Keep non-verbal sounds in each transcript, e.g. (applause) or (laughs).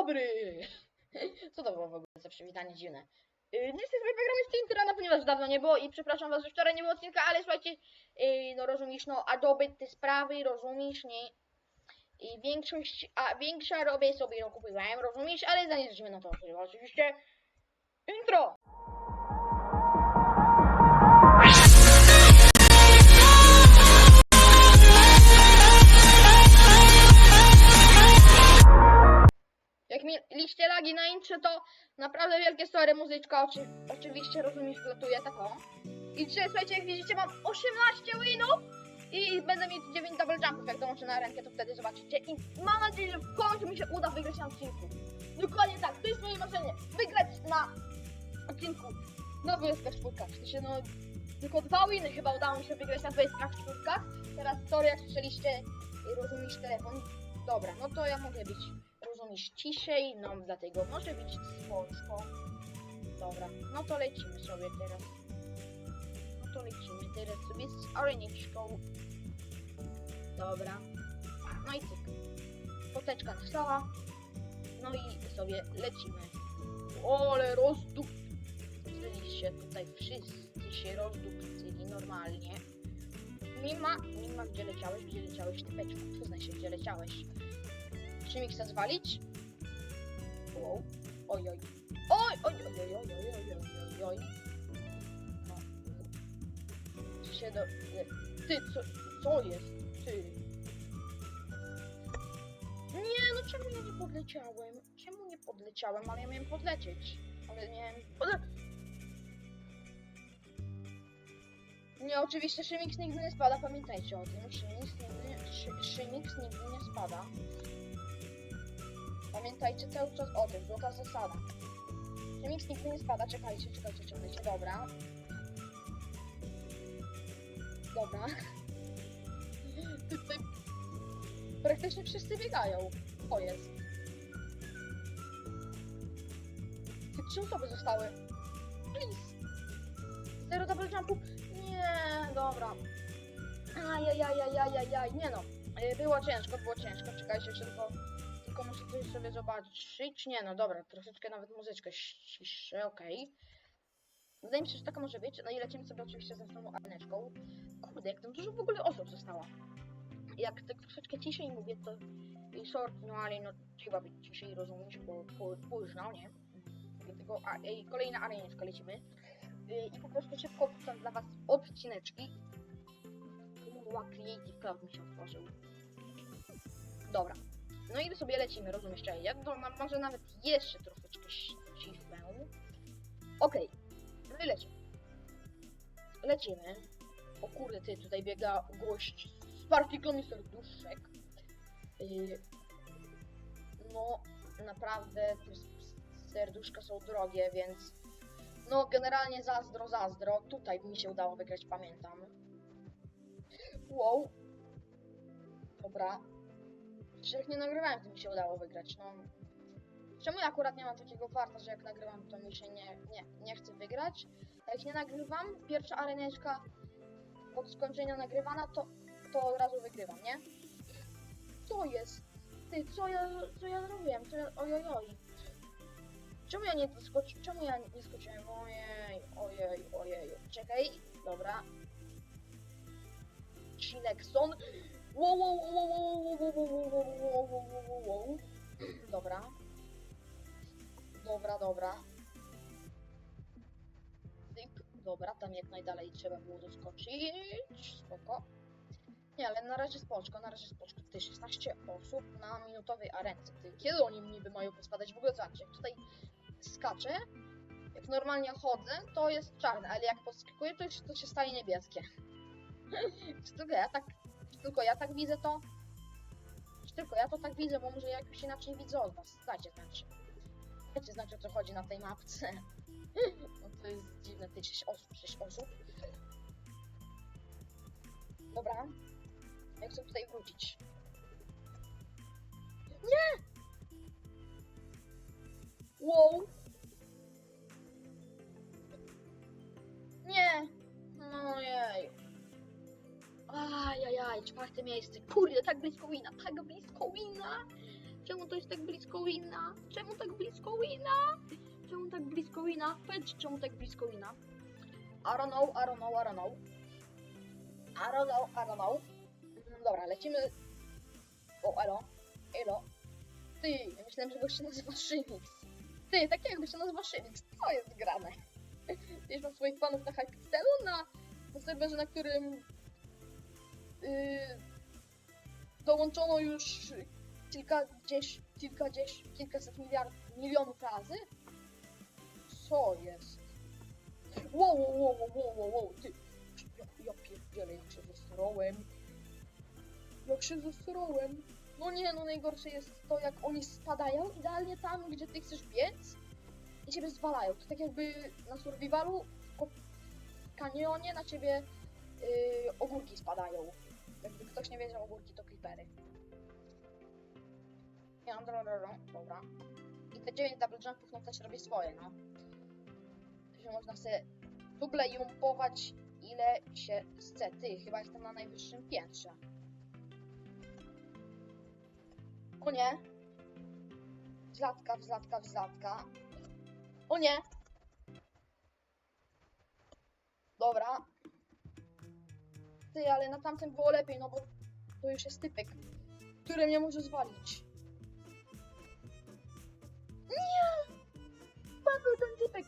dobry! (laughs) Co to było w ogóle za przywitanie dziwne? Yy, Niestety sobie programy z ponieważ dawno nie było i przepraszam was, że wczoraj nie było odcinka, ale słuchajcie, yy, no rozumiesz, no Adobe te sprawy, rozumiesz, nie? I większość, a większa robię sobie, no kupiłem, rozumiesz, ale zanim na to, oczywiście intro! Intrze, to naprawdę wielkie story, muzyczka oczy, oczywiście, rozumiesz, wlatuje taką. I dzisiaj, słuchajcie, jak widzicie, mam 18 winów i będę mieć 9 double jumpów, jak dołączę na rękę, to wtedy zobaczycie. I mam nadzieję, że w końcu mi się uda wygrać na odcinku. Dokładnie tak, to jest moje marzenie, wygrać na odcinku na 24. W sensie, no, tylko dwa winy chyba udało mi się wygrać na 24. Teraz, sorry, jak słyszeliście, rozumiesz telefon. Dobra, no to ja mogę być rozumiesz ciszej, no dlatego może być spoko. Dobra, no to lecimy sobie teraz. No to lecimy teraz sobie z areniczką. Dobra. No i cyk. Poteczka nastała. No i sobie lecimy. Ole rozdup... się tutaj wszyscy się rozdupcyli normalnie. Mima, mima, gdzie leciałeś, gdzie leciałeś, typeczku, przyznaj się, gdzie leciałeś. Czy mi chce zwalić? Wow. Oj, oj. Oj, oj, oj, oj, oj, oj, oj, oj, Czy się do... Ty, co, co jest? Ty. Nie, no czemu ja nie podleciałem? Czemu nie podleciałem? Ale ja miałem podlecieć. Ale nie... Podle... Nie, oczywiście Szymix nigdy nie spada, pamiętajcie o tym. Szymix nigdy, szy, nigdy nie spada. Pamiętajcie cały czas o tym, złota zasada. Remix nigdy nie spada, czekajcie, czekajcie, czekajcie, dobra. Dobra. Tutaj praktycznie wszyscy biegają. O jest. Ty trzy osoby zostały. Please. Zero double jumpu. Nie, dobra. Ajajajajajajaj, nie no. E, Było ciężko, było ciężko, czekajcie, tylko tylko muszę coś sobie zobaczyć. Nie no, dobra, troszeczkę nawet muzyczkę ściszę, okej. Wydaje mi się, że taka może być. No i lecimy sobie oczywiście ze samą arneczką. Kurde, jak tam dużo w ogóle osób zostało. Jak tak troszeczkę ciszej mówię, to i short, no ale no trzeba być ciszej, rozumiesz, bo późno, nie? Dlatego a, i kolejna arenieczka lecimy. Y, I po prostu szybko wrzucam dla was odcineczki. Muła Creative Cloud mi się otworzył. Dobra. No i sobie lecimy, rozumiesz, czekaj, ja to może nawet jeszcze troszeczkę ściślę. Okej, no i lecimy. Lecimy. O kurde, ty, tutaj biega gość z partiklą i serduszek. Yy, no, naprawdę, serduszka są drogie, więc no, generalnie zazdro, zazdro. Tutaj mi się udało wygrać, pamiętam. Wow. Dobra, jak nie nagrywałem, to mi się udało wygrać, no. Czemu ja akurat nie mam takiego farta, że jak nagrywam, to mi się nie, nie, nie chce wygrać? A jak nie nagrywam, pierwsza areneczka od skończenia nagrywana, to, to od razu wygrywam, nie? Co jest? Ty, co ja, co ja zrobiłem? Co ja, ojoj, oj. Czemu ja nie skoczyłem? Czemu ja nie skoczyłem? Ojej, ojej, ojej. Czekaj, dobra. Chinexon. Wow, wow, wow, wow, wow, wow, wow, wow, wow, wow, wow, wow. Dobra. Dobra, dobra. Tyk. Dobra, tam jak najdalej trzeba było doskoczyć. Spoko. Nie, ale na razie spoczko, na razie spoczko. Tutaj 16 osób na minutowej arence. Ty, kiedy oni niby mają pospadać? W ogóle zobaczcie, jak tutaj skaczę, jak normalnie chodzę, to jest czarne, ale jak podskakuję, to, to się staje niebieskie. Czy tylko ja tak tylko ja tak widzę to? Tylko ja to tak widzę, bo może ja jakoś inaczej widzę od was. Dajcie znać. Dajcie znać o co chodzi na tej mapce. (laughs) No to jest dziwne, ty 6 osób, 6 osób. Dobra. Ja chcę tutaj wrócić. Nie! Wow! Czwarte miejsce. Kurde, tak blisko wina, tak blisko wina. Czemu to jest tak blisko wina? czemu tak blisko wina? Czemu tak blisko wina? Powiedz, czemu tak blisko wina? I don't know, I don't know, I don't know. I don't know, I don't know. Mm, Dobra, lecimy. O, elo, elo. Ty, ja myślałem, że gość się nazywa Szymix. Ty, tak jakby się nazywa Szymix. Co jest grane? (laughs) Wiesz, mam swoich fanów na Hypixelu, na, na serwerze, na którym dołączono już kilkadziesiąt, kilkadziesiąt, kilkaset miliard, milionów razy? Co jest? Wow, wow, wow, wow, wow, wow, ty, ja, ja pierdzielę, jak się zesrałem. Jak się zesrałem. No nie, no najgorsze jest to, jak oni spadają idealnie tam, gdzie ty chcesz biec i ciebie zwalają. To tak jakby na survivalu w kanionie na ciebie yy, ogórki spadają. Jakby ktoś nie wiedział, ogórki to creepery. Ja, dobra, dobra, dobra. I te 9 double jumpów no też robi swoje, no. Że można sobie duble jumpować ile się chce. Ty, chyba jestem na najwyższym piętrze. O nie. Wzlatka, wzlatka, wzlatka. O nie. Dobra. Ale na tamtym było lepiej, no bo to już jest typek, który mnie może zwalić. Nie! Padł ten typek.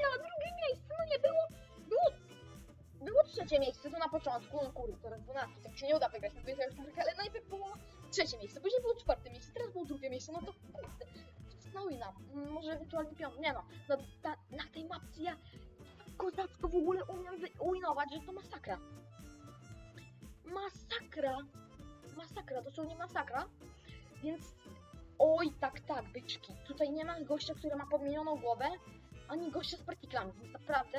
Ja, drugie miejsce, no nie było. Było, było trzecie miejsce, to na początku, no kurde, teraz 12, tak się nie uda wygrać, no to już ale najpierw było trzecie miejsce, później było czwarte miejsce, teraz było drugie miejsce, no to kurde, no i na, może ewentualnie piąte, nie no, no ta, na tej mapce ja kozacko w ogóle umiem wy- winować, że to masakra. Masakra, masakra, dosłownie masakra, więc oj, tak, tak, byczki, tutaj nie ma gościa, który ma podmienioną głowę, ani gościa z partiklami, więc naprawdę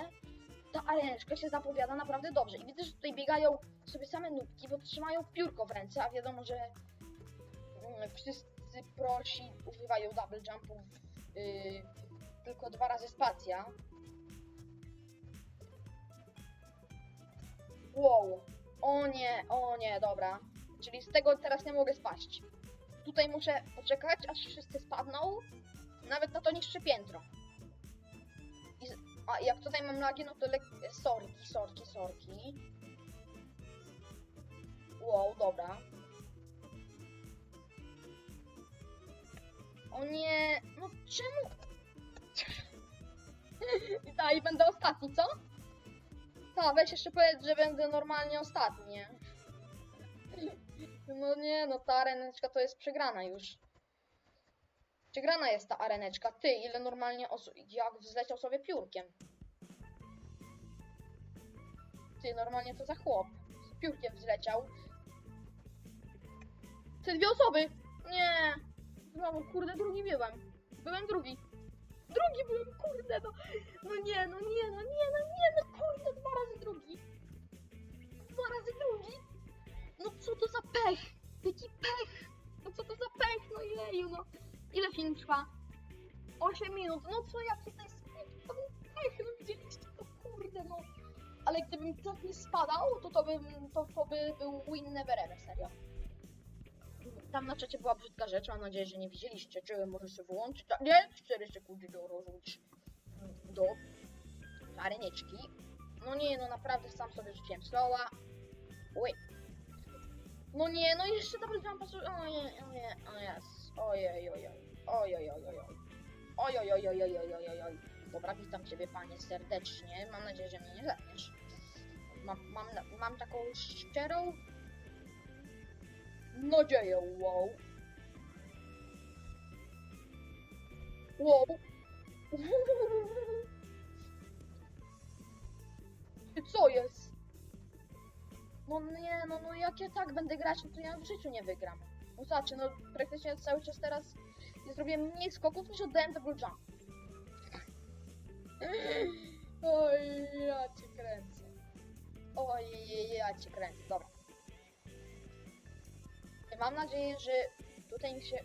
ta areneczka się zapowiada naprawdę dobrze. I widzę, że tutaj biegają sobie same nubki, bo trzymają piórko w ręce, a wiadomo, że mm, wszyscy prosi używają double jumpów yy, tylko dwa razy spacja. Wow. O nie, o nie, dobra. Czyli z tego teraz nie mogę spaść. Tutaj muszę poczekać, aż wszyscy spadną. Nawet na to niższe piętro. I a jak tutaj mam lagi, no to lek... sorki, sorki, sorki. Wow, dobra. O nie, no czemu? (laughs) I tak, i będę ostatni, co? Tak, weź jeszcze powiedz, że będę normalnie ostatni. No nie, no ta areneczka to jest przegrana już. Przegrana jest ta areneczka. Ty, ile normalnie. Jak wzleciał sobie piórkiem. Ty, normalnie to za chłop. Z piórkiem wzleciał. Te dwie osoby! Nie! Znowu, kurde, drugi byłem. Byłem drugi. Drugi byłem, kurde, no. No nie, no nie, no nie, no nie, no kurde, dwa razy drugi. Dwa razy drugi. No co to za pech? Jaki pech? No co to za pech? No jeju, no. Ile film trwa? 8 minut. No co ja tutaj spie- to był pech, no widzieliście to, kurde, no. Ale gdybym tak nie spadał, to to, bym, to, to by był win never ever, serio. Tam na czacie była brzydka rzecz, mam nadzieję, że nie widzieliście, czy może się wyłączyć. A, nie, 4 sekundy do rozłącz do arenieczki. No nie, no naprawdę sam sobie rzuciłem slowa. Ui. No nie, no jeszcze double jumpa, su- o nie, o nie, o jest, ojej, ojej, ojej, ojej, ojej, ojej, ojej, ojej. Dobra, witam ciebie panie serdecznie, mam nadzieję, że mnie nie zetniesz. Mam, mam, mam taką szczerą nadzieję, wow. Wow. Ty co jest? No nie, no, no jak ja tak będę grać, no to ja w życiu nie wygram. No zobaczcie, no praktycznie cały czas teraz ja zrobiłem mniej skoków niż oddałem double jump. Oj, ja cię kręcę. Oj, ja cię kręcę, dobra. Mam nadzieję, że tutaj mi się...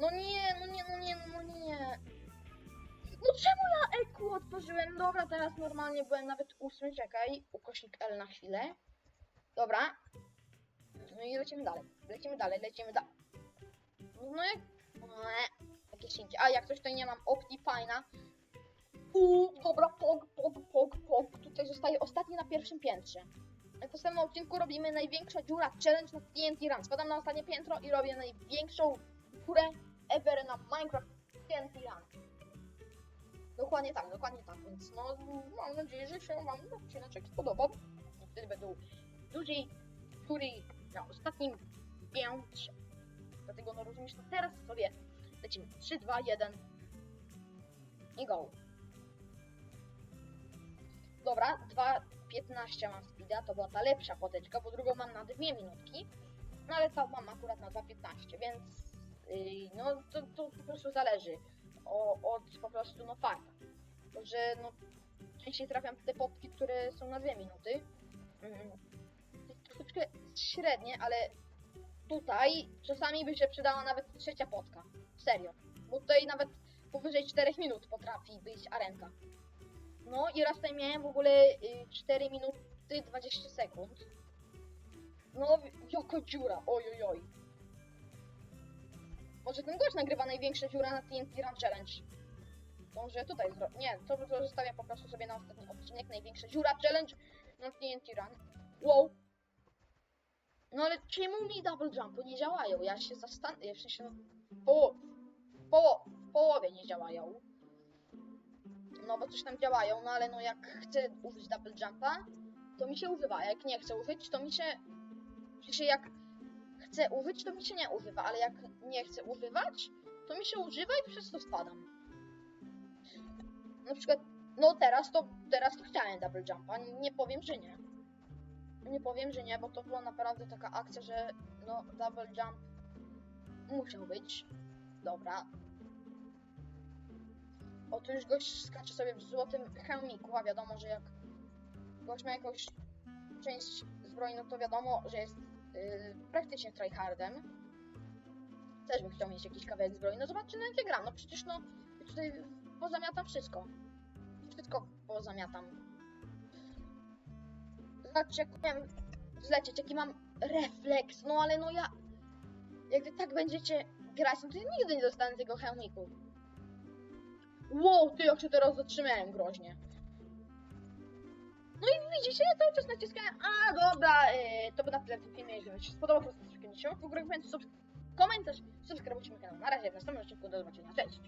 No nie, no nie, no nie, no nie. No czemu ja EQ otworzyłem? Dobra, teraz normalnie byłem nawet ósmy, czekaj. Ukośnik L na chwilę. Dobra. i lecimy dalej. Lecimy dalej, lecimy dalej. No jak... Eee, Jakieś. A jak coś to nie mam Optifine'a. Uuu, dobra, pog, pog, pog, pog. Tutaj zostaje ostatni na pierwszym piętrze. W następnym odcinku robimy największa dziura challenge na TNT Run. Spadam na ostatnie piętro i robię największą dziurę ever na Minecraft TNT Run. Dokładnie tak, dokładnie tak, więc no mam nadzieję, że się wam odcinek spodobał. I wtedy będą dłużej tury na ostatnim piętrze. Dlatego no rozumiesz, no teraz sobie lecimy 3, 2, 1 i go. Dobra, 2.15 mam speeda, to była ta lepsza poteczka, bo drugą mam na 2 minutki, no ale tą mam akurat na 2.15, więc yy, no to, to po prostu zależy o, od po prostu no farta. To, że no częściej trafiam w te potki, które są na 2 minuty. Mm, troszeczkę średnie, ale tutaj czasami by się przydała nawet trzecia potka. Serio. Bo tutaj nawet powyżej 4 minut potrafi być arenka. No i raz tutaj miałem w ogóle y, 4 minuty 20 sekund. No, jaka dziura, oj oj oj. Może ten gość nagrywa największa dziura na TNT Run Challenge. Może tutaj zro... Nie, to, zostawię po prostu sobie na ostatni odcinek. Największa dziura challenge na TNT Run. Wow. No ale czemu mi double jumpy nie działają? Ja się zastanawiam, w, poło... w, poło... w połowie nie działają. No bo coś tam działają, no ale no jak chcę użyć double jumpa, to mi się używa, a jak nie chcę użyć, to mi się... Sensie jak chcę użyć, to mi się nie używa, ale jak nie chcę używać, to mi się używa i przez to spadam. Na przykład, no teraz to, teraz to chciałem double jumpa, nie powiem, że nie. Nie powiem, że nie, bo to była naprawdę taka akcja, że no double jump musiał być. Dobra. O, tu już gość skacze sobie w złotym hełmiku, a wiadomo, że jak gość ma jakąś część zbroi, no to wiadomo, że jest yy, praktycznie tryhardem. Też bym chciał mieć jakiś kawałek zbroi. No zobaczcie, na jakie gram. No przecież no, tutaj pozamiatam wszystko. Wszystko pozamiatam. Zobaczcie, jak umiem zlecieć, jaki mam refleks. No ale no ja... Jak wy tak będziecie grać, no to ja nigdy nie dostanę tego hełmiku. Wow, ty jak się teraz zatrzymałem groźnie. No i widzicie, ja cały czas naciskałem, a dobra, yy, to by na tyle w tym filmie, jeżeli się spodobał, proszę subskrybować, w ogóle komentarz, subskrybować mój kanał. Na razie, w następnym odcinku, do zobaczenia, cześć!